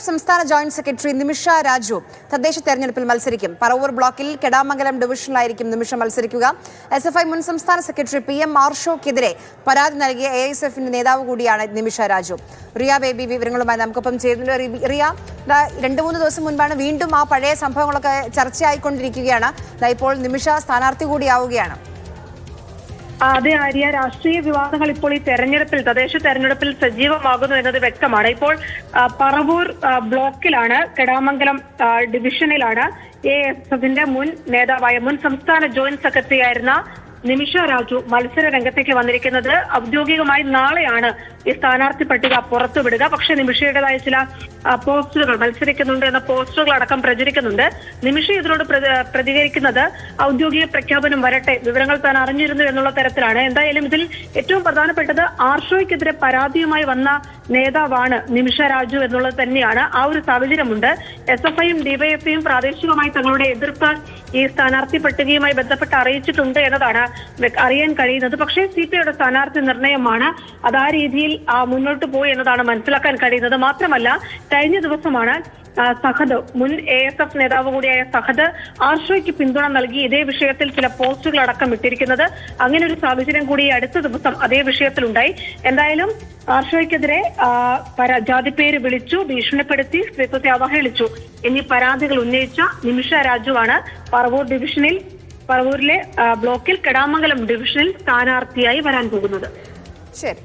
F സംസ്ഥാന joint secretary നിമിഷ രാജു തദ്ദേശ തെരഞ്ഞെടുപ്പിൽ മത്സരിക്കും. പറവൂർ ബ്ലോക്കിൽ കെടാമംഗലം ഡിവിഷനിലായിരിക്കും നിമിഷ മത്സരിക്കുക. എസ് എഫ് ഐ മുൻ സംസ്ഥാന സെക്രട്ടറി പി എം മാർഷോക്കെതിരെ പരാതി നൽകിയ എ എസ് എഫിന്റെ നേതാവ് കൂടിയാണ് നിമിഷ രാജു. റിയ ബേബി വിവരങ്ങളുമായി നമുക്കൊപ്പം ചേരുന്നു റിയ രണ്ടു മൂന്ന് ദിവസം മുൻപാണ് വീണ്ടും ആ പഴയ സംഭവങ്ങളൊക്കെ ചർച്ചയായിക്കൊണ്ടിരിക്കുകയാണ്. ഇപ്പോൾ നിമിഷ സ്ഥാനാർത്ഥി കൂടിയാവുകയാണ്. അതെ ആര്യ രാഷ്ട്രീയ വിവാദങ്ങൾ ഇപ്പോൾ ഈ തെരഞ്ഞെടുപ്പിൽ തദ്ദേശ തെരഞ്ഞെടുപ്പിൽ സജീവമാകുന്നു എന്നത് വ്യക്തമാണ്. ഇപ്പോൾ പറവൂർ ബ്ലോക്കിലാണ് കെടാമംഗലം ഡിവിഷനിലാണ് എ എസ് എഫിന്റെ മുൻ നേതാവായ മുൻ സംസ്ഥാന ജോയിന്റ് സെക്രട്ടറി ആയിരുന്ന നിമിഷ രാജു മത്സര രംഗത്തേക്ക് വന്നിരിക്കുന്നത് ഔദ്യോഗികമായി നാളെയാണ് ഈ സ്ഥാനാർത്ഥി പട്ടിക പുറത്തുവിടുക. പക്ഷേ നിമിഷയുടേതായ ചില പോസ്റ്ററുകൾ മത്സരിക്കുന്നുണ്ട് എന്ന പോസ്റ്ററുകൾ അടക്കം പ്രചരിക്കുന്നുണ്ട്. നിമിഷ ഇതിനോട് പ്രതി- പ്രതികരിക്കുന്നത് ഔദ്യോഗിക പ്രഖ്യാപനം വരട്ടെ വിവരങ്ങൾ താൻ അറിഞ്ഞിരുന്നു എന്നുള്ള തരത്തിലാണ്. എന്തായാലും ഇതിൽ ഏറ്റവും പ്രധാനപ്പെട്ടത് ആർഷോയ്ക്കെതിരെ പരാതിയുമായി വന്ന നേതാവാണ് നിമിഷ രാജു എന്നുള്ളത് തന്നെയാണ്. ആ ഒരു സാഹചര്യമുണ്ട്. എസ് എഫ് ഐയും ഡിവൈഎഫ്ഐയും പ്രാദേശികമായി തങ്ങളുടെ എതിർപ്പ് ഈ സ്ഥാനാർത്ഥി പട്ടികയുമായി ബന്ധപ്പെട്ട് അറിയിച്ചിട്ടുണ്ട് എന്നതാണ് അറിയാൻ കഴിയുന്നത്. പക്ഷേ സി പി ഐയുടെ സ്ഥാനാർത്ഥി നിർണയമാണ് അത് ആ രീതിയിൽ മുന്നോട്ട് പോയി എന്നതാണ് മനസ്സിലാക്കാൻ കഴിയുന്നത്. മാത്രമല്ല കഴിഞ്ഞ ദിവസമാണ് സഹദ്. മുൻ എ എസ് എഫ് നേതാവ് കൂടിയായ സഹദ് ആർഷോയ്ക്ക് പിന്തുണ നൽകി ഇതേ വിഷയത്തിൽ ചില പോസ്റ്റുകൾ അടക്കം ഇട്ടിരിക്കുന്നത്. അങ്ങനെ ഒരു സാഹചര്യം കൂടി അടുത്ത ദിവസം അതേ വിഷയത്തിലുണ്ടായി. എന്തായാലും ആർഷോയ്ക്കെതിരെ ജാതി പേര് വിളിച്ചു ഭീഷണിപ്പെടുത്തി സ്ത്രീത്വത്തെ അവഹേളിച്ചു. എന്നീ പരാതികൾ ഉന്നയിച്ച നിമിഷ രാജുവാണ് പറവൂർ ഡിവിഷനിൽ പറവൂരിലെ ബ്ലോക്കിൽ കെടാമംഗലം ഡിവിഷനിൽ സ്ഥാനാർത്ഥിയായി വരാൻ പോകുന്നത്. ശരി.